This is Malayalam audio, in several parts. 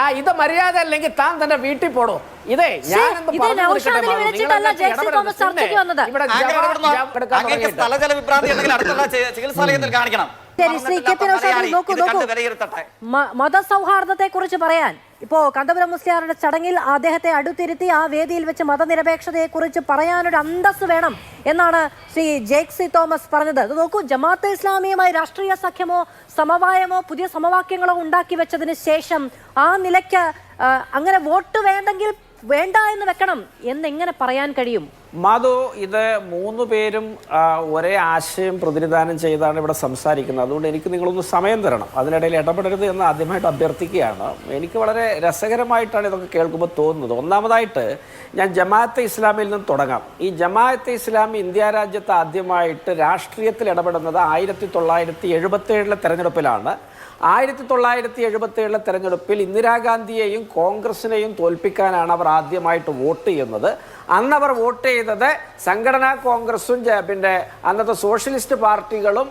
ആ ഇത് മര്യാദ അല്ലെങ്കിൽ താൻ തന്റെ വീട്ടിൽ പോടോ. ഇതേ ഞാൻ ചികിത്സാലയത്തിൽ കാണിക്കണം. ശരി ശ്രീ കെ പി നോക്കൂ നോക്കൂ. കണ്ട് വിലയിരുത്തട്ടെ. മതസൗഹാർദ്ദത്തെ കുറിച്ച് പറയാൻ ഇപ്പോ കണ്ടപുരം മുസ്ലിയാരുടെ ചടങ്ങിൽ അദ്ദേഹത്തെ അടുത്തിരുത്തി ആ വേദിയിൽ വെച്ച് മതനിരപേക്ഷതയെക്കുറിച്ച് പറയാനൊരു അന്തസ് വേണം എന്നാണ് ശ്രീ ജേക്സി തോമസ് പറഞ്ഞത്. അത് നോക്കൂ ജമാഅത്തെ ഇസ്ലാമിയുമായി രാഷ്ട്രീയ സഖ്യമോ സമവായമോ പുതിയ സമവാക്യങ്ങളോ ഉണ്ടാക്കി വെച്ചതിന് ശേഷം ആ നിലയ്ക്ക് അങ്ങനെ വോട്ട് വേണ്ടെങ്കിൽ വേണ്ട എന്ന് വെക്കണം എന്നെങ്ങനെ പറയാൻ കഴിയും? മധു ഇത് മൂന്ന് പേരും ഒരേ ആശയം പ്രതിനിധാനം ചെയ്താണ് ഇവിടെ സംസാരിക്കുന്നത്. അതുകൊണ്ട് എനിക്ക് നിങ്ങളൊന്ന് സമയം തരണം. അതിനിടയിൽ ഇടപെടരുത് എന്ന് ആദ്യമായിട്ട് അഭ്യർത്ഥിക്കുകയാണ്. എനിക്ക് വളരെ രസകരമായിട്ടാണ് ഇതൊക്കെ കേൾക്കുമ്പോൾ തോന്നുന്നത്. ഒന്നാമതായിട്ട് ഞാൻ ജമാഅത്തെ ഇസ്ലാമിൽ നിന്ന് തുടങ്ങാം. ഈ ജമാഅത്തെ ഇസ്ലാമി ഇന്ത്യ രാജ്യത്ത് ആദ്യമായിട്ട് രാഷ്ട്രീയത്തിൽ ഇടപെടുന്നത് ആയിരത്തി തൊള്ളായിരത്തി എഴുപത്തി ഏഴിലെ തെരഞ്ഞെടുപ്പിലാണ്. ആയിരത്തി തൊള്ളായിരത്തി എഴുപത്തി ഏഴിലെ തെരഞ്ഞെടുപ്പിൽ ഇന്ദിരാഗാന്ധിയെയും കോൺഗ്രസിനെയും തോൽപ്പിക്കാനാണ് അവർ ആദ്യമായിട്ട് വോട്ട് ചെയ്യുന്നത്. അന്നവർ വോട്ട് ചെയ്തത് സംഘടനാ കോൺഗ്രസും പിന്നെ അന്നത്തെ സോഷ്യലിസ്റ്റ് പാർട്ടികളും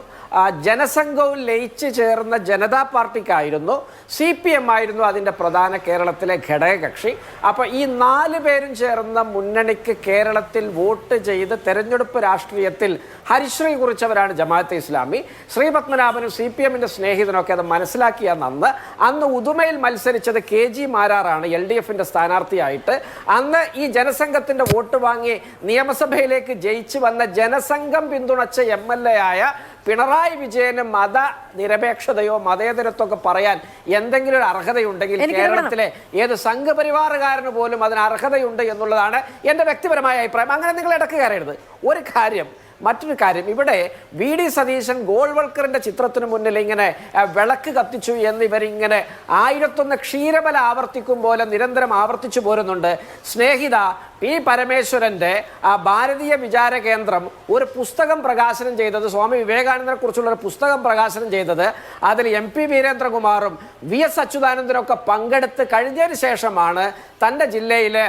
ജനസംഘവും ലയിച്ചു ചേർന്ന ജനതാ പാർട്ടിക്കായിരുന്നു. സി പി എം ആയിരുന്നു അതിന്റെ പ്രധാന കേരളത്തിലെ ഘടകകക്ഷി. അപ്പോൾ ഈ നാല് പേരും ചേർന്ന മുന്നണിക്ക് കേരളത്തിൽ വോട്ട് ചെയ്ത് തെരഞ്ഞെടുപ്പ് രാഷ്ട്രീയത്തിൽ ഹരിശ്രീ കുറിച്ചവരാണ് ജമാഅത്തെ ഇസ്ലാമി. ശ്രീപത്മനാഭനും സി പി എമ്മിന്റെ സ്നേഹിതനൊക്കെ അത് മനസ്സിലാക്കിയ നന്ന് അന്ന് ഉദുമയിൽ മത്സരിച്ചത് കെ ജി മാരാറാണ് എൽ ഡി എഫിന്റെ സ്ഥാനാർത്ഥിയായിട്ട്. അന്ന് ഈ ജനസംഘത്തിന്റെ വോട്ട് വാങ്ങി നിയമസഭയിലേക്ക് ജയിച്ചു വന്ന ജനസംഘം പിന്തുണച്ച എം എൽ എ ആയ പിണറായി വിജയന് മത നിരപേക്ഷതയോ മതേതരത്വമൊക്കെ പറയാൻ എന്തെങ്കിലും ഒരു അർഹതയുണ്ടെങ്കിൽ കേരളത്തിലെ ഏത് സംഘപരിവാറുകാരന് പോലും അതിന് അർഹതയുണ്ട് എന്നുള്ളതാണ് എന്റെ വ്യക്തിപരമായ അഭിപ്രായം. അങ്ങനെ നിങ്ങൾ ഇടയ്ക്ക് കയറരുത്. ഒരു കാര്യം മറ്റൊരു കാര്യം. ഇവിടെ വി ഡി സതീശൻ ഗോൾവൾക്കറിന്റെ ചിത്രത്തിന് മുന്നിൽ ഇങ്ങനെ വിളക്ക് കത്തിച്ചു എന്ന് ഇവരിങ്ങനെ ആയിരത്തൊന്ന് ക്ഷീരബല ആവർത്തിക്കും പോലെ നിരന്തരം ആവർത്തിച്ചു പോരുന്നുണ്ട്. സ്നേഹിത പി പരമേശ്വരന്റെ ആ ഭാരതീയ വിചാര കേന്ദ്രം ഒരു പുസ്തകം പ്രകാശനം ചെയ്തത് സ്വാമി വിവേകാനന്ദനെ കുറിച്ചുള്ള ഒരു പുസ്തകം പ്രകാശനം ചെയ്തത് അതിൽ എം പി വീരേന്ദ്രകുമാറും വി എസ് അച്യുതാനന്ദനൊക്കെ പങ്കെടുത്ത് കഴിഞ്ഞതിന് ശേഷമാണ് തന്റെ ജില്ലയിലെ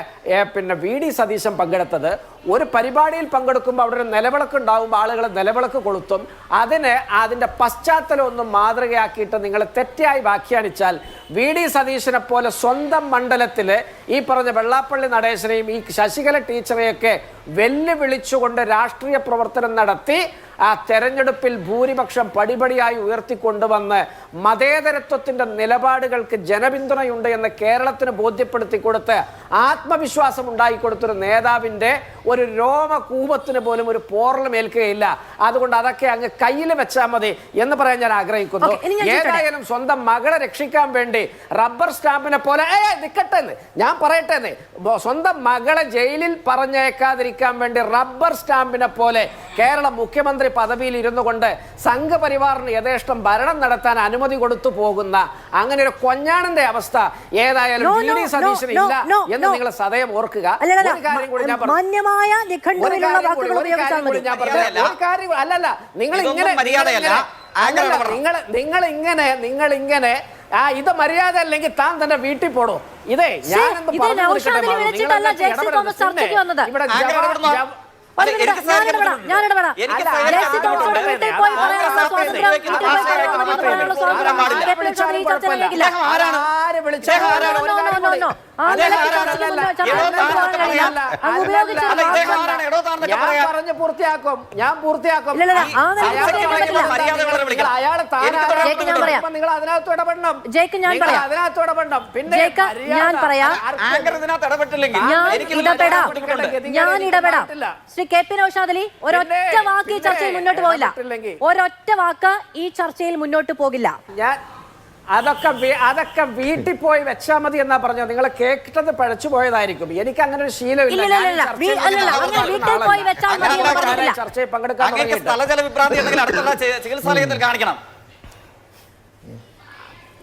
പിന്നെ വി ഡി സതീശൻ പങ്കെടുത്തത്. ഒരു പരിപാടിയിൽ പങ്കെടുക്കുമ്പോൾ അവിടെ ഒരു നിലവിളക്ക് ഉണ്ടാകുമ്പോൾ ആളുകൾ നിലവിളക്ക് കൊളുത്തും. അതിന് അതിന്റെ പശ്ചാത്തലം ഒന്നും മാതൃകയാക്കിയിട്ട് നിങ്ങൾ തെറ്റായി വ്യാഖ്യാനിച്ചാൽ വി ഡി സതീശനെ പോലെ സ്വന്തം മണ്ഡലത്തിൽ ഈ പറഞ്ഞ വെള്ളാപ്പള്ളി നടേശനെയും ഈ ശശികല ടീച്ചറെയൊക്കെ വെല്ലുവിളിച്ചുകൊണ്ട് രാഷ്ട്രീയ പ്രവർത്തനം നടത്തി ആ തെരഞ്ഞെടുപ്പിൽ ഭൂരിപക്ഷം പടിപടിയായി ഉയർത്തിക്കൊണ്ടുവന്ന് മതേതരത്വത്തിന്റെ നിലപാടുകൾക്ക് ജനപിന്തുണയുണ്ട് എന്ന് കേരളത്തിന് ബോധ്യപ്പെടുത്തി കൊടുത്ത് ആത്മവിശ്വാസം ഉണ്ടായിക്കൊടുത്തൊരു നേതാവിന്റെ ഒരു രോമകൂപത്തിന് പോലും ഒരു പോറലും ഏൽക്കുകയില്ല. അതുകൊണ്ട് അതൊക്കെ അങ്ങ് കയ്യിൽ വെച്ചാൽ മതി എന്ന് പറയാൻ ഞാൻ ആഗ്രഹിക്കുന്നു? ഏതായാലും സ്വന്തം മകളെ രക്ഷിക്കാൻ വേണ്ടി റബ്ബർ സ്റ്റാമ്പിനെ പോലെ ഏ നിൽക്കട്ടെ ഞാൻ പറയട്ടെ സ്വന്തം മകളെ ജയിലിൽ പറഞ്ഞേക്കാതിരിക്കാൻ വേണ്ടി റബ്ബർ സ്റ്റാമ്പിനെ പോലെ കേരള മുഖ്യമന്ത്രി പദവിയിൽ ഇരുന്നു കൊണ്ട് സംഘപരിവാറിന് യഥേഷ്ടം ഭരണം നടത്താൻ അനുമതി കൊടുത്തു പോകുന്ന അങ്ങനെ ഒരു കൊഞ്ഞാണിന്റെ അവസ്ഥ ഏതായാലും സതീശന് ഇല്ല എന്ന്. നിങ്ങൾ സദയം ഓർക്കുക. മാന്യമായ അല്ലല്ല നിങ്ങൾ ഇങ്ങനെ. നിങ്ങൾ നിങ്ങൾ ഇങ്ങനെ നിങ്ങൾ ഇങ്ങനെ ആ ഇത് മര്യാദ അല്ലെങ്കിൽ താൻ തന്റെ വീട്ടിൽ പോടോ ഇതേ ഞാൻ എന്ത് പറഞ്ഞു കൊടുക്കട്ടെ. ഇവിടെ ജവാ-. ജവ- പറഞ്ഞ്? പൂർത്തിയാക്കും. ഞാൻ പൂർത്തിയാക്കും. അയാളെ. നിങ്ങൾ അതിനകത്ത് ഇടപെടണം ജയിക്ക് ഞാൻ പറയാം. അതിനകത്ത് ഇടപെടണം പിന്നെ ഞാൻ പറയാം. ഞാൻ ഇടപെടാം ഞാൻ ഇടപെടാം. ശ്രീ കെ പി നൌഷാദലി ഒരൊറ്റ വാക്ക് ഈ ചർച്ചയിൽ മുന്നോട്ട് പോകില്ല. ഒരൊറ്റ വാക്ക് ഈ ചർച്ചയിൽ മുന്നോട്ട് പോകില്ല. ഞാൻ അതൊക്കെ അതൊക്കെ വീട്ടിൽ പോയി വെച്ചാൽ മതി എന്നാ പറഞ്ഞത്. നിങ്ങൾ കേട്ടത് പഴച്ചു പോയതായിരിക്കും. എനിക്ക് അങ്ങനെ ഒരു ശീലമില്ല. ഇല്ല, ഇല്ല, ഞാൻ ചർച്ചയിൽ പങ്കെടുക്കാൻ ചികിത്സാലയത്തിൽ കാണിക്കണം.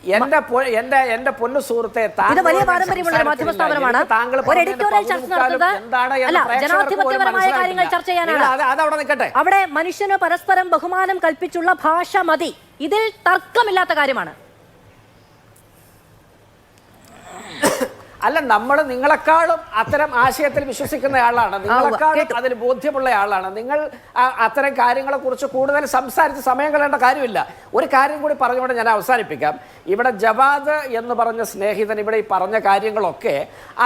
എന്റെ എന്റെ എന്റെ പൊന്നു സുഹൃത്തെ ഇത് വലിയ പാരമ്പര്യമുള്ള മാധ്യമ സ്ഥാപനമാണ് ഒരു എഡിറ്റോറിയൽ ചർച്ച നടത്തുന്നത് അല്ല ജനാധിപത്യപരമായ കാര്യങ്ങൾ ചർച്ച ചെയ്യാനാണ്. അവിടെ മനുഷ്യന് പരസ്പരം ബഹുമാനം കൽപ്പിച്ചുള്ള ഭാഷ മതി. ഇതിൽ തർക്കമില്ലാത്ത കാര്യമാണ്. അല്ല നമ്മൾ നിങ്ങളെക്കാളും അത്തരം ആശയത്തിൽ വിശ്വസിക്കുന്ന ആളാണ്. നിങ്ങളെക്കാളും അതിൽ ബോധ്യമുള്ള ആളാണ്. നിങ്ങൾ അത്തരം കാര്യങ്ങളെ കുറിച്ച് കൂടുതൽ സംസാരിച്ച് സമയം കളയേണ്ട കാര്യമില്ല. ഒരു കാര്യം കൂടി പറഞ്ഞുകൊണ്ട് ഞാൻ അവസാനിപ്പിക്കാം. ഇവിടെ ജവാദ് എന്ന് പറഞ്ഞ സ്നേഹിതൻ ഇവിടെ ഈ പറഞ്ഞ കാര്യങ്ങളൊക്കെ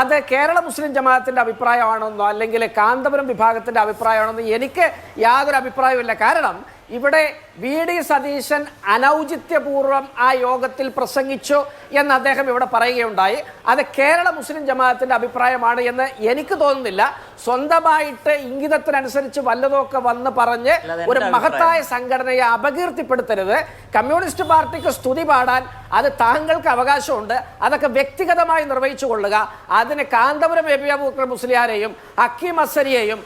അത് കേരള മുസ്ലിം ജമാഅത്തിന്റെ അഭിപ്രായമാണെന്നോ അല്ലെങ്കിൽ കാന്തപുരം വിഭാഗത്തിന്റെ അഭിപ്രായമാണെന്നോ എനിക്ക് യാതൊരു അഭിപ്രായമില്ല കാരണം ഇവിടെ വി ഡി സതീശൻ അനൗചിത്യപൂർവം ആ യോഗത്തിൽ പ്രസംഗിച്ചു എന്ന് അദ്ദേഹം ഇവിടെ പറയുകയുണ്ടായി. അത് കേരള മുസ്ലിം ജമാഅത്തിന്റെ അഭിപ്രായമാണ് എന്ന് എനിക്ക് തോന്നുന്നില്ല. സ്വന്തമായിട്ട് ഇംഗിതത്തിനനുസരിച്ച് വല്ലതൊക്കെ വന്ന് പറഞ്ഞ് ഒരു മഹത്തായ സംഘടനയെ അപകീർത്തിപ്പെടുത്തരുത്. കമ്മ്യൂണിസ്റ്റ് പാർട്ടിക്ക് സ്തുതി പാടാൻ അത് താങ്കൾക്ക് അവകാശമുണ്ട്. അതൊക്കെ വ്യക്തിഗതമായി നിർവഹിച്ചു കൊള്ളുക. അതിന് കാന്തപുരം എ പി അബൂക്കർ മുസ്ലിയാരെയും ഹക്കീം അസരിയെയും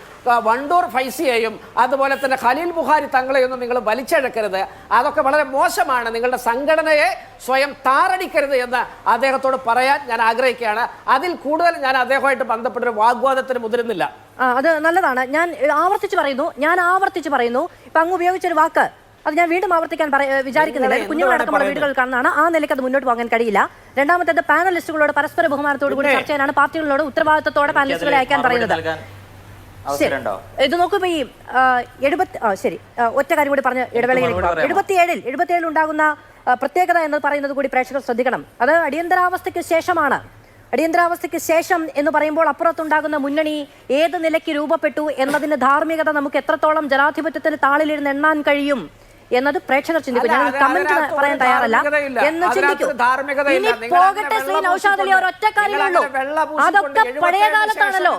വണ്ടൂർ ഫൈസിയെയും അതുപോലെ തന്നെ ഖലീൽ ബുഹാരി തങ്ങളെയൊന്നും നിങ്ങൾ വലിച്ചെഴക്കരുത് അതൊക്കെ വളരെ മോശമാണ്. നിങ്ങളുടെ സംഘടനയെ സ്വയം താറടിക്കരുത് എന്ന് അദ്ദേഹത്തോട് പറയാൻ ഞാൻ ആഗ്രഹിക്കുകയാണ്. അതിൽ കൂടുതൽ ഞാൻ അദ്ദേഹമായിട്ട് ബന്ധപ്പെട്ടൊരു വാഗ്വാദത്തിന് മുതിരുന്നില്ല. അത് നല്ലതാണ്. ഞാൻ ആവർത്തിച്ച് പറയുന്നു. ഞാൻ ആവർത്തിച്ച് പറയുന്നു. ഇപ്പൊ അങ്ങ് ഉപയോഗിച്ചൊരു വാക്ക്. അത് ഞാൻ വീണ്ടും ആവർത്തിക്കാൻ വിചാരിക്കുന്നില്ല. കുഞ്ഞുങ്ങളടക്കമുള്ള വീടുകൾ കാണുന്നതാണ്. ആ നിലയ്ക്ക് അത് മുന്നോട്ട് പോകാൻ കഴിയില്ല. രണ്ടാമത്തേത് പാനലിസ്റ്റുകളോട് പരസ്പര ബഹുമാനത്തോട് കൂടി ചർച്ച ചെയ്യാനാണ് പാർട്ടികളോട് ഉത്തരവാദിത്തത്തോടെ പാനലിസ്റ്റുകളെ അയക്കാൻ പറയുന്നത്. ഇത് നോക്കുമ്പോ ഈ എഴുപത്തി ശരി. ഒറ്റ കാര്യം കൂടി പറഞ്ഞ് ഇടവേളയിൽ? എഴുപത്തിയേഴിൽ എഴുപത്തിയേഴിൽ ഉണ്ടാകുന്ന പ്രത്യേകത എന്ന് പറയുന്നത് കൂടി പ്രേക്ഷകർ ശ്രദ്ധിക്കണം. അത് അടിയന്തരാവസ്ഥയ്ക്ക് ശേഷമാണ് അടിയന്തരാവസ്ഥയ്ക്ക് ശേഷം എന്ന് പറയുമ്പോൾ അപ്പുറത്തുണ്ടാകുന്ന മുന്നണി ഏത് നിലയ്ക്ക് രൂപപ്പെട്ടു എന്നതിന് ധാർമ്മികത നമുക്ക് എത്രത്തോളം ജനാധിപത്യത്തിന് താളിലിരുന്ന് എണ്ണാൻ കഴിയും? എന്നത് പ്രേക്ഷകർ ചിന്തിക്കും. ഞാൻ കമന്റ് പറയാൻ തയ്യാറല്ല. എന്ന് ചിന്തിക്കും. ഇനി പോകട്ടെ ശ്രീ നൌഷാദ് അലി ഒരൊറ്റ ഒറ്റ പൂശിക്കൊണ്ട് കാര്യമേ ഉള്ളൂ. നിങ്ങൾ അങ്ങനെ വെള്ളം പൂശിക്കൊണ്ട് അതൊക്കെ പഴയ കാലത്താണല്ലോ.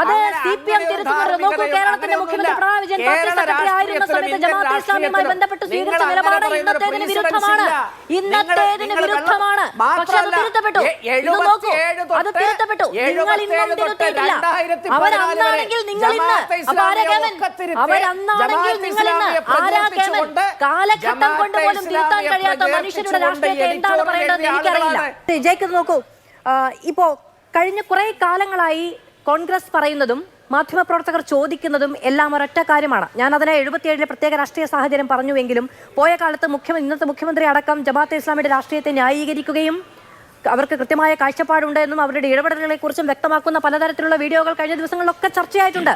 അത് സി പി എം തിരുത്തുന്നത് നോക്കൂ. കേരളത്തിന്റെ മുഖ്യമന്ത്രി പിണറായി വിജയൻ പാർട്ടി സെക്രട്ടറി ആയിരുന്ന സമയത്ത് ജമാഅത്ത് ഇസ്ലാമിയുമായി ബന്ധപ്പെട്ട് സ്വീകരിച്ച നിലപാട് ഇന്നത്തേതിന് വിരുദ്ധമാണ്. ഇന്നത്തേതിന് വിരുദ്ധമാണ്. പക്ഷെ അത് തിരുത്തപ്പെട്ടു. നോക്കൂ. അത് തിരുത്തപ്പെട്ടു. നിങ്ങൾ ഇന്നും തിരുത്തിയിട്ടില്ല. അന്നാണെങ്കിൽ നിങ്ങൾ ഇന്ന് അവരന്നാണെങ്കിൽ നിങ്ങൾ ഇന്ന് ആരാ പ്രചരിപ്പിച്ചുകൊണ്ട് കാലഘട്ടം കൊണ്ട് പോലും തിരുത്താൻ കഴിയാത്ത മനുഷ്യരുടെ രാഷ്ട്രീയത്തെ എന്താണ് എഡിറ്റോറിയൽ പറയേണ്ടത് എനിക്കറിയില്ല. ജയിക്കത് നോക്കൂ. ഇപ്പോ കഴിഞ്ഞ കുറെ കാലങ്ങളായി കോൺഗ്രസ് പറയുന്നതും മാധ്യമപ്രവർത്തകർ ചോദിക്കുന്നതും എല്ലാം ഒരൊറ്റ കാര്യമാണ്. ഞാൻ അതിനെ എഴുപത്തിയേഴിലെ പ്രത്യേക രാഷ്ട്രീയ സാഹചര്യം പറഞ്ഞുവെങ്കിലും പോയ കാലത്ത് മുഖ്യമന്ത്രി ഇന്നത്തെ മുഖ്യമന്ത്രി അടക്കം ജമാഅത്തെ ഇസ്ലാമിയുടെ രാഷ്ട്രീയത്തെ ന്യായീകരിക്കുകയും അവർക്ക് കൃത്യമായ കാഴ്ചപ്പാടുണ്ട് എന്നും അവരുടെ ഇടപെടലുകളെ കുറിച്ചും വ്യക്തമാക്കുന്ന പലതരത്തിലുള്ള വീഡിയോകൾ കഴിഞ്ഞ ദിവസങ്ങളിലൊക്കെ ചർച്ചയായിട്ടുണ്ട്.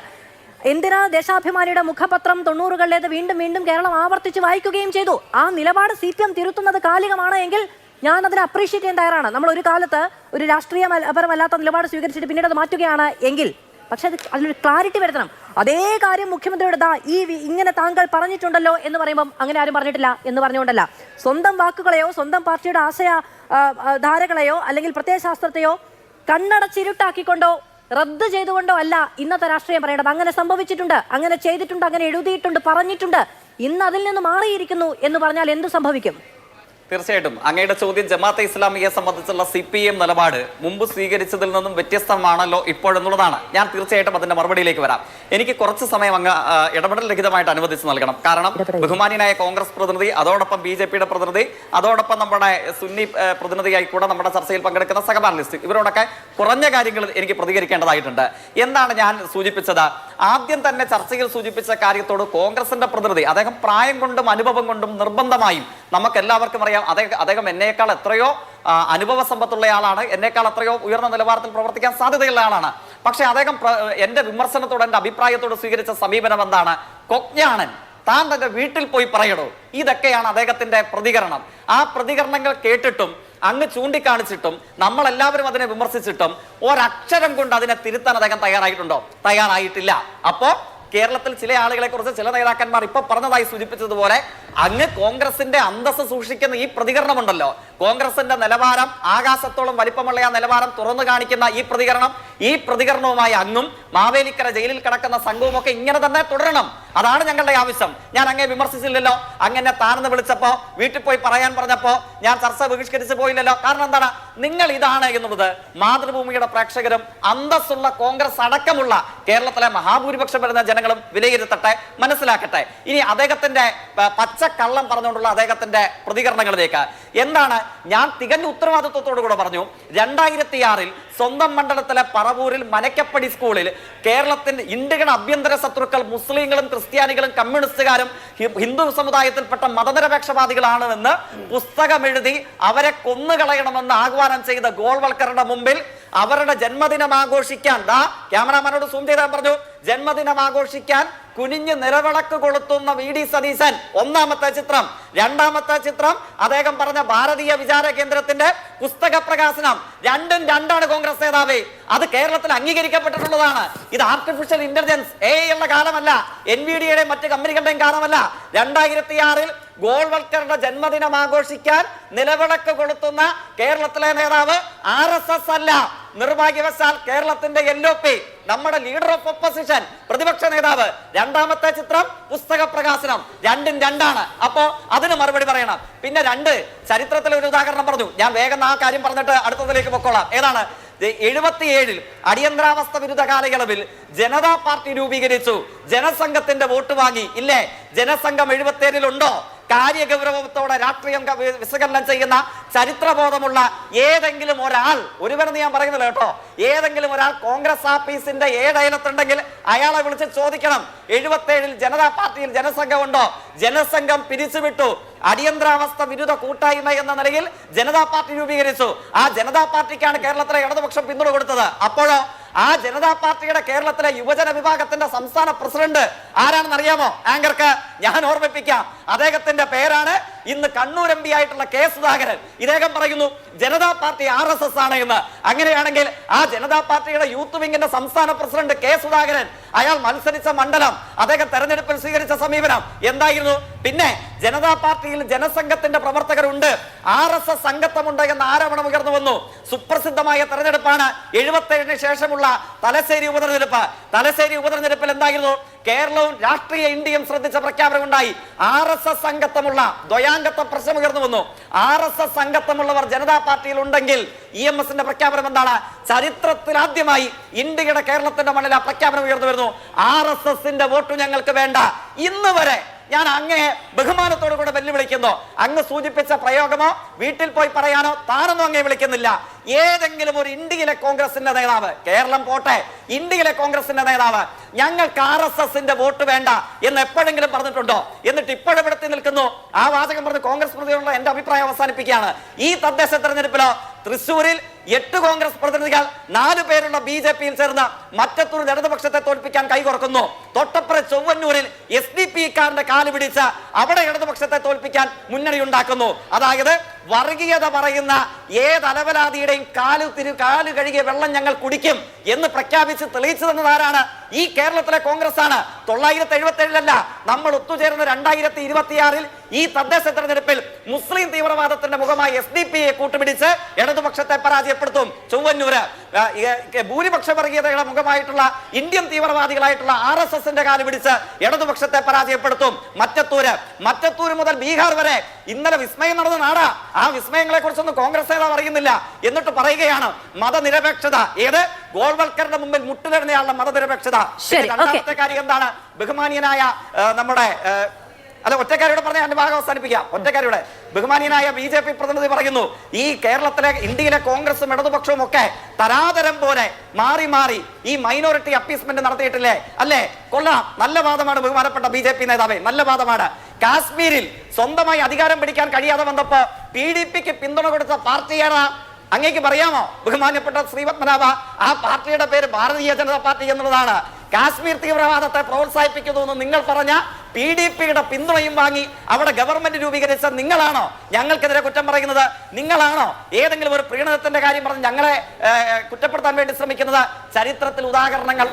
എന്തിനാ ദേശാഭിമാനിയുടെ മുഖപത്രം തൊണ്ണൂറുകളിലേത് വീണ്ടും വീണ്ടും കേരളം ആവർത്തിച്ച് വായിക്കുകയും ചെയ്തു? ആ നിലപാട് സി പി എം തിരുത്തുന്നത് കാലികമാണ് എങ്കിൽ ഞാൻ അതിനെ അപ്രീഷിയേറ്റ് ചെയ്യാൻ തയ്യാറാണ്. നമ്മൾ ഒരു കാലത്ത് ഒരു രാഷ്ട്രീയ പരമല്ലാത്ത നിലപാട് സ്വീകരിച്ചിട്ട് പിന്നീട് അത് മാറ്റുകയാണ് എങ്കിൽ. പക്ഷെ അത് അതിനൊരു ക്ലാരിറ്റി വരുത്തണം. അതേ കാര്യം മുഖ്യമന്ത്രിയുടെ ദാ ഈ ഇങ്ങനെ താങ്കൾ പറഞ്ഞിട്ടുണ്ടല്ലോ എന്ന് പറയുമ്പം അങ്ങനെ ആരും പറഞ്ഞിട്ടില്ല എന്ന് പറഞ്ഞുകൊണ്ടല്ല. സ്വന്തം വാക്കുകളെയോ സ്വന്തം പാർട്ടിയുടെ ആശയ ധാരകളെയോ അല്ലെങ്കിൽ പ്രത്യയശാസ്ത്രത്തെയോ കണ്ണടച്ചിരുട്ടാക്കിക്കൊണ്ടോ റദ്ദ് ചെയ്തുകൊണ്ടോ അല്ല ഇന്നത്തെ രാഷ്ട്രീയം പറയേണ്ടത്? അങ്ങനെ സംഭവിച്ചിട്ടുണ്ട് അങ്ങനെ ചെയ്തിട്ടുണ്ട് അങ്ങനെ എഴുതിയിട്ടുണ്ട് പറഞ്ഞിട്ടുണ്ട്. ഇന്ന് അതിൽ നിന്ന് മാറിയിരിക്കുന്നു എന്ന് പറഞ്ഞാൽ എന്ത് സംഭവിക്കും? തീർച്ചയായിട്ടും. അങ്ങയുടെ ചോദ്യം ജമാഅത്തെ ഇസ്ലാമിയെ സംബന്ധിച്ചുള്ള സി പി എം നിലപാട് മുമ്പ് സ്വീകരിച്ചതിൽ നിന്നും വ്യത്യസ്തമാണല്ലോ ഇപ്പോഴെന്നുള്ളതാണ്. ഞാൻ തീർച്ചയായിട്ടും അതിന്റെ മറുപടിയിലേക്ക് വരാം. എനിക്ക് കുറച്ച് സമയം അങ്ങ് ഇടപെടൽ രഹിതമായിട്ട് അനുവദിച്ച് നൽകണം. കാരണം ബഹുമാനിയനായ ബഹുമാനിയായ കോൺഗ്രസ് പ്രതിനിധി അതോടൊപ്പം ബി ജെ പിയുടെ പ്രതിനിധി അതോടൊപ്പം നമ്മുടെ സുന്നി പ്രതിനിധിയായി കൂടെ നമ്മുടെ ചർച്ചയിൽ പങ്കെടുക്കുന്ന സഹപാനലിസ്റ്റ്. ഇവരോടൊക്കെ കുറഞ്ഞ കാര്യങ്ങൾ എനിക്ക് പ്രതികരിക്കേണ്ടതായിട്ടുണ്ട്. എന്താണ് ഞാൻ സൂചിപ്പിച്ചത്? ആദ്യം തന്നെ ചർച്ചയിൽ സൂചിപ്പിച്ച കാര്യത്തോട് കോൺഗ്രസിന്റെ പ്രതിനിധി അദ്ദേഹം പ്രായം കൊണ്ടും അനുഭവം കൊണ്ടും നിർബന്ധമായും നമുക്ക് എല്ലാവർക്കും അറിയാം. അദ്ദേഹം അദ്ദേഹം എന്നേക്കാൾ എത്രയോ അനുഭവ സമ്പത്തുള്ള ആളാണ്. എന്നേക്കാൾ എത്രയോ ഉയർന്ന നിലവാരത്തിൽ പ്രവർത്തിക്കാൻ സാധ്യതയുള്ള ആളാണ്. പക്ഷെ അദ്ദേഹം എന്റെ വിമർശനത്തോട് എന്റെ അഭിപ്രായത്തോട് സ്വീകരിച്ച സമീപനം എന്താണ്? കൊജ്ഞാണൻ താൻ തന്റെ വീട്ടിൽ പോയി പറയണോ ഇതൊക്കെയാണ് അദ്ദേഹത്തിന്റെ പ്രതികരണം. ആ പ്രതികരണങ്ങൾ കേട്ടിട്ടും അങ്ങ് ചൂണ്ടിക്കാണിച്ചിട്ടും നമ്മൾ എല്ലാവരും അതിനെ വിമർശിച്ചിട്ടും ഒരക്ഷരം കൊണ്ട് അതിനെ തിരുത്താൻ അദ്ദേഹം തയ്യാറായിട്ടുണ്ടോ? തയ്യാറായിട്ടില്ല. അപ്പോൾ കേരളത്തിൽ ചില ആളുകളെ കുറിച്ച് ചില നേതാക്കന്മാർ ഇപ്പൊ പറഞ്ഞതായി സൂചിപ്പിച്ചതുപോലെ അങ്ങ് കോൺഗ്രസിന്റെ അന്തസ് സൂക്ഷിക്കുന്ന ഈ പ്രതികരണമുണ്ടല്ലോ. കോൺഗ്രസിന്റെ നിലവാരം ആകാശത്തോളം വലിപ്പമുള്ള ആ നിലവാരം തുറന്നു കാണിക്കുന്ന ഈ പ്രതികരണം ഈ പ്രതികരണവുമായി അങ്ങും മാവേലിക്കര ജയിലിൽ കിടക്കുന്ന സംഘവും ഒക്കെ ഇങ്ങനെ തന്നെ തുടരണം. അതാണ് ഞങ്ങളുടെ ആവശ്യം. ഞാൻ അങ്ങേ വിമർശിച്ചില്ലല്ലോ. അങ്ങനെ താനെന്ന് വിളിച്ചപ്പോ വീട്ടിൽ പോയി പറയാൻ പറഞ്ഞപ്പോ ഞാൻ ചർച്ച ബഹിഷ്കരിച്ചു പോയില്ലല്ലോ. കാരണം എന്താണ്? നിങ്ങൾ ഇതാണ് എന്നുള്ളത് മാതൃഭൂമിയുടെ പ്രേക്ഷകരും അന്തസ്സുള്ള കോൺഗ്രസ് അടക്കമുള്ള കേരളത്തിലെ മഹാഭൂരിപക്ഷം വരുന്ന ജനങ്ങളും വിലയിരുത്തട്ടെ മനസ്സിലാക്കട്ടെ. ഇനി അദ്ദേഹത്തിന്റെ പച്ചക്കള്ളം പറഞ്ഞുകൊണ്ടുള്ള അദ്ദേഹത്തിന്റെ പ്രതികരണങ്ങളിലേക്ക് എന്താണ്? ഞാൻ തികഞ്ഞ ഉത്തരവാദിത്വത്തോടു കൂടെ പറഞ്ഞു. രണ്ടായിരത്തി ആറിൽ സ്വന്തം മണ്ഡലത്തിലെ പറവൂരിൽ മനക്കപ്പടി സ്കൂളിൽ കേരളത്തിന്റെ ഇന്ത്യയുടെ അഭ്യന്തര ശത്രുക്കൾ മുസ്ലിങ്ങളും ക്രിസ്ത്യാനികളും കമ്മ്യൂണിസ്റ്റുകാരും ഹിന്ദു സമുദായത്തിൽപ്പെട്ട മതനിരപേക്ഷവാദികളാണ് പുസ്തകം എഴുതി അവരെ കൊന്നുകളയണമെന്ന് ആഹ്വാനം ചെയ്ത ഗോൾവൽക്കറുടെ മുമ്പിൽ അവരുടെ ജന്മദിനം ആഘോഷിക്കാൻ ദാ ക്യാമറാമാനോട് സൂം ചെയ്താൽ പറഞ്ഞു ജന്മദിനം ആഘോഷിക്കാൻ കുനിഞ്ഞ് നിലവിളക്ക് കൊളുത്തുന്ന വി ഡി സതീശൻ ഒന്നാമത്തെ ചിത്രം. രണ്ടാമത്തെ ചിത്രം അദ്ദേഹം പറഞ്ഞ ഭാരതീയ വിചാര കേന്ദ്രത്തിന്റെ പുസ്തക പ്രകാശനം. രണ്ടും രണ്ടാണ് കോൺഗ്രസ് നേതാവ്. അത് കേരളത്തിൽ അംഗീകരിക്കപ്പെട്ടിട്ടുള്ളതാണ്. ഇത് ആർട്ടിഫിഷ്യൽ ഇന്റലിജൻസ് എ ഉള്ള കാലമല്ല. എൻ വി ഡിയുടെയും മറ്റ് കമ്പനികളുടെയും കാലമല്ല. രണ്ടായിരത്തി ആറിൽ ഗോൾവൽക്കറുടെ ജന്മദിനം ആഘോഷിക്കാൻ നിലവിളക്ക് കൊളുത്തുന്ന കേരളത്തിലെ നേതാവ് ആർ അല്ല. നിർഭാഗ്യവശാൽ കേരളത്തിന്റെ എൽ നമ്മുടെ ലീഡർ ഓഫ് ഒപ്പോസിഷൻ പ്രതിപക്ഷ നേതാവ്. രണ്ടാമത്തെ ചിത്രം പുസ്തക പ്രകാശനം. രണ്ടും രണ്ടാണ്. അപ്പോ അതിന് മറുപടി പറയണം. പിന്നെ രണ്ട് ചരിത്രത്തിലെ ഒരു ഉദാഹരണം പറഞ്ഞു. ഞാൻ വേഗം ആ കാര്യം പറഞ്ഞിട്ട് അടുത്തതിലേക്ക് പൊക്കോളാം. ഏതാണ്? എഴുപത്തിയേഴിൽ അടിയന്തരാവസ്ഥ വിരുദ്ധ കാലയളവിൽ ജനതാ പാർട്ടി രൂപീകരിച്ചു. ജനസംഘത്തിന്റെ വോട്ട് വാങ്ങി. ഇല്ലേ? ജനസംഘം എഴുപത്തിയേഴിലുണ്ടോ കാര്യഗൗരവത്തോടെ രാഷ്ട്രീയം വിശകലനം ചെയ്യുന്ന ചരിത്രബോധമുള്ള ഏതെങ്കിലും ഒരാൾ ഒരുവനെന്ന് ഞാൻ പറയുന്നില്ല കേട്ടോ. ഏതെങ്കിലും ഒരാൾ കോൺഗ്രസ് ആഫീസിന്റെ ഏഴയലത്തുണ്ടെങ്കിൽ അയാളെ വിളിച്ച് ചോദിക്കണം. എഴുപത്തേഴിൽ ജനതാ പാർട്ടിയിൽ ജനസംഘം ഉണ്ടോ? ജനസംഘം പിരിച്ചുവിട്ടു. അടിയന്തരാവസ്ഥ വിരുദ്ധ കൂട്ടായ്മ എന്ന നിലയിൽ ജനതാ പാർട്ടി രൂപീകരിച്ചു. ആ ജനതാ പാർട്ടിക്കാണ് കേരളത്തിലെ ഇടതുപക്ഷം പിന്തുണ കൊടുത്തത്. അപ്പോഴോ ആ ജനതാ പാർട്ടിയുടെ കേരളത്തിലെ യുവജന വിഭാഗത്തിന്റെ സംസ്ഥാന പ്രസിഡന്റ് ആരാണെന്ന് അറിയാമോ ആങ്കർക്ക് ഞാൻ ഓർമ്മിപ്പിക്കാം. അദ്ദേഹത്തിന്റെ പേരാണ് ഇന്ന് കണ്ണൂർ എം പി ആയിട്ടുള്ള കെ സുധാകരൻ. ഇദ്ദേഹം പറയുന്നു Janata party R S S ആണ് എന്ന്. അങ്ങനെയാണെങ്കിൽ ആ ജനതാ പാർട്ടിയുടെ യൂത്ത് വിങ്ങിന്റെ സംസ്ഥാന പ്രസിഡന്റ് കെ സുധാകരൻ അയാൾ മത്സരിച്ച മണ്ഡലം അദ്ദേഹം തെരഞ്ഞെടുപ്പിൽ സ്വീകരിച്ച സമീപനം എന്തായിരുന്നു? പിന്നെ ജനതാ പാർട്ടിയിൽ ജനസംഘത്തിന്റെ പ്രവർത്തകരുണ്ട്. ആർ എസ് എസ് സംഘത്വമുണ്ട് എന്ന ആരോപണം ഉയർന്നു വന്നു. സുപ്രസിദ്ധമായ തെരഞ്ഞെടുപ്പാണ് എഴുപത്തേഴിന് ശേഷമുള്ള തലശ്ശേരി ഉപതെരഞ്ഞെടുപ്പ്. തലശ്ശേരി ഉപതെരഞ്ഞെടുപ്പിൽ എന്തായിരുന്നു? കേരളവും രാഷ്ട്രീയ ഇന്ത്യയും ശ്രദ്ധിച്ച പ്രഖ്യാപനം ഉണ്ടായി. ആർ എസ് എസ് സംഘത്വമുള്ള ദ്വയാംഗത്വ പ്രശ്നം ഉയർന്നു വന്നു. ആർ എസ് എസ് സംഘത്വമുള്ളവർ ജനതാ പാർട്ടിയിൽ ഉണ്ടെങ്കിൽ ഇ എം എസിന്റെ പ്രഖ്യാപനം എന്താണ്? ചരിത്രത്തിൽ ആദ്യമായി ഇന്ത്യയുടെ കേരളത്തിന്റെ മണ്ണിൽ ആ പ്രഖ്യാപനം ഉയർന്നു വരുന്നു. ആർ എസ് എസിന്റെ വോട്ട് ഞങ്ങൾക്ക് വേണ്ട. ഇന്ന് വരെ ഞാൻ അങ്ങയെ ബഹുമാനത്തോടു കൂടെ വെല്ലുവിളിക്കുന്നു അങ്ങ് സൂചിപ്പിച്ച പ്രയോഗമോ വീട്ടിൽ പോയി പറയാനോ താനൊന്നും അങ്ങേ വിളിക്കുന്നില്ല. ഏതെങ്കിലും ഒരു ഇന്ത്യയിലെ കോൺഗ്രസിന്റെ നേതാവ് കേരളം പോട്ടെ ഇന്ത്യയിലെ കോൺഗ്രസിന്റെ നേതാവ് ഞങ്ങൾക്ക് ആർ എസ് എസിന്റെ വോട്ട് വേണ്ട എന്ന് എപ്പോഴെങ്കിലും പറഞ്ഞിട്ടുണ്ടോ? എന്നിട്ട് ഇപ്പോഴെവിടത്തി നിൽക്കുന്നു. ആ വാചകം പറഞ്ഞ് കോൺഗ്രസ് പ്രതിയുള്ള എന്റെ അഭിപ്രായം അവസാനിപ്പിക്കുകയാണ്. ഈ തദ്ദേശ തെരഞ്ഞെടുപ്പിലോ തൃശൂരിൽ എട്ട് കോൺഗ്രസ് പ്രതിനിധികൾ നാല് പേരുള്ള ബി ജെ പിയിൽ ചേർന്ന് മറ്റത്തൂർ ഇടതുപക്ഷത്തെ തോൽപ്പിക്കാൻ കൈകോർക്കുന്നു തൊട്ടപ്പുറ ചൊവ്വന്നൂരിൽ എസ് ഡി പി കാരന്റെ കാൽ പിടിച്ച് അവിടെ ഇടതുപക്ഷത്തെ തോൽപ്പിക്കാൻ മുന്നണി ഉണ്ടാക്കുന്നു. അതായത് വർഗീയത പറയുന്ന ഏത് അലവലാതിയുടെയും കാൽ തിരു കാൽ കഴുകിയ വെള്ളം ഞങ്ങൾ കുടിക്കും എന്ന് പ്രഖ്യാപിച്ച് തെളിയിച്ചു തന്നതാരാണ് ഈ കേരളത്തിലെ കോൺഗ്രസ് ആണ് തൊള്ളായിരത്തി എഴുപത്തി ഏഴിലല്ല നമ്മൾ ഒത്തുചേർന്ന രണ്ടായിരത്തി ഇരുപത്തിയാറിൽ ഈ തദ്ദേശ തെരഞ്ഞെടുപ്പിൽ മുസ്ലിം തീവ്രവാദത്തിന്റെ മുഖമായി എസ് ഡി പി എ കൂട്ടുപിടിച്ച് ഇടതുപക്ഷത്തെ പരാജയപ്പെടുത്തും. ചൊവ്വന്നൂര് ഭൂരിപക്ഷ വർഗീയതയുടെ മുഖമായിട്ടുള്ള ഇന്ത്യൻ തീവ്രവാദികളായിട്ടുള്ള ആർ എസ് എസിന്റെ കാൽ പിടിച്ച് ഇടതുപക്ഷത്തെ പരാജയപ്പെടുത്തും. മറ്റത്തൂര് മറ്റത്തൂര് മുതൽ ബീഹാർ വരെ ഇന്നലെ വിസ്മയം നടന്ന നാടാ. ആ വിസ്മയങ്ങളെ കുറിച്ചൊന്നും കോൺഗ്രസ് നേതാവ് അറിയുന്നില്ല. എന്നിട്ട് പറയുകയാണ് മതനിരപേക്ഷത. ഏത്? ഗോൾവൽക്കറിന്റെ മുമ്പിൽ മുട്ടുതരുന്നയാളുടെ മതനിരപേക്ഷത. രണ്ടാമത്തെ കാര്യം എന്താണ്? ബഹുമാനീയനായ നമ്മുടെ അല്ല ഒറ്റക്കാരിയുടെ പറഞ്ഞ എന്റെ ഭാഗം അവസാനിപ്പിക്കാം. ഒറ്റക്കാരിയുടെ ബഹുമാനീയനായ ബി ജെ പി പ്രതിനിധി പറയുന്നു ഈ കേരളത്തിലെ ഇന്ത്യയിലെ കോൺഗ്രസും ഇടതുപക്ഷവും ഒക്കെ തരാതരം പോലെ മാറി മാറി ഈ മൈനോറിറ്റി അപ്പീസ്മെന്റ് നടത്തിയിട്ടില്ലേ? അല്ലേ? കൊള്ളാം. നല്ല വാദമാണ് ബഹുമാനപ്പെട്ട ബി ജെ പി നേതാവേ. നല്ല വാദമാണ്. കാശ്മീരിൽ സ്വന്തമായി അധികാരം പിടിക്കാൻ കഴിയാതെ വന്നപ്പോ പി ഡി പിക്ക് പിന്തുണ കൊടുത്ത പാർട്ടിയാണ് അങ്ങേക്ക് പറയാമോ? ബഹുമാനപ്പെട്ട ശ്രീപത്മനാഭ ആ പാർട്ടിയുടെ പേര് ഭാരതീയ ജനതാ പാർട്ടി എന്നുള്ളതാണ്. കാശ്മീർ തീവ്രവാദത്തെ പ്രോത്സാഹിപ്പിക്കുന്നു എന്ന് നിങ്ങൾ പറഞ്ഞ പി ഡി പിയുടെ പിന്തുണയും വാങ്ങി അവിടെ ഗവൺമെന്റ് രൂപീകരിച്ച നിങ്ങളാണോ? ഞങ്ങൾക്കെതിരെ കുറ്റം പറയുന്നത് നിങ്ങളാണോ? ഏതെങ്കിലും ഒരു പ്രീണനത്തിന്റെ കാര്യം പറഞ്ഞ് ഞങ്ങളെ കുറ്റപ്പെടുത്താൻ വേണ്ടി ശ്രമിക്കുന്നത് ചരിത്രത്തിൽ ഉദാഹരണങ്ങൾ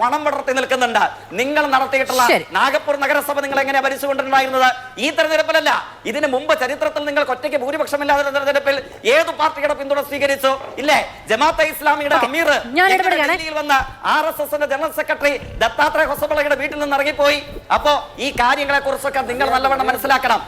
പണം പടർത്തി നിൽക്കുന്നുണ്ട്. നിങ്ങൾ നടത്തിയിട്ടുള്ള. നാഗപ്പൂർ നഗരസഭ നിങ്ങൾ എങ്ങനെ ഭരിച്ചുകൊണ്ടിരുന്നത് ഈ തെരഞ്ഞെടുപ്പിലല്ല. ഇതിന് മുമ്പ് ചരിത്രത്തിൽ നിങ്ങൾ ഒറ്റയ്ക്ക് ഭൂരിപക്ഷമില്ലാത്ത തെരഞ്ഞെടുപ്പിൽ ഏത് പാർട്ടിയുടെ പിന്തുണ സ്വീകരിച്ചു? ഇല്ലേ? ജമാഅത്തെ ഇസ്ലാമിയുടെ അമീർ ഡൽഹിയിൽ വന്ന ആർ എസ് എസിന്റെ ജനറൽ സെക്രട്ടറി ദത്താത്രേയ ഹൊസബളയുടെ വീട്ടിൽ നിന്ന് ഇറങ്ങിപ്പോയി? അപ്പോ ഈ കാര്യങ്ങളെ കുറിച്ചൊക്കെ നിങ്ങൾ നല്ലവണ്ണം മനസ്സിലാക്കണം.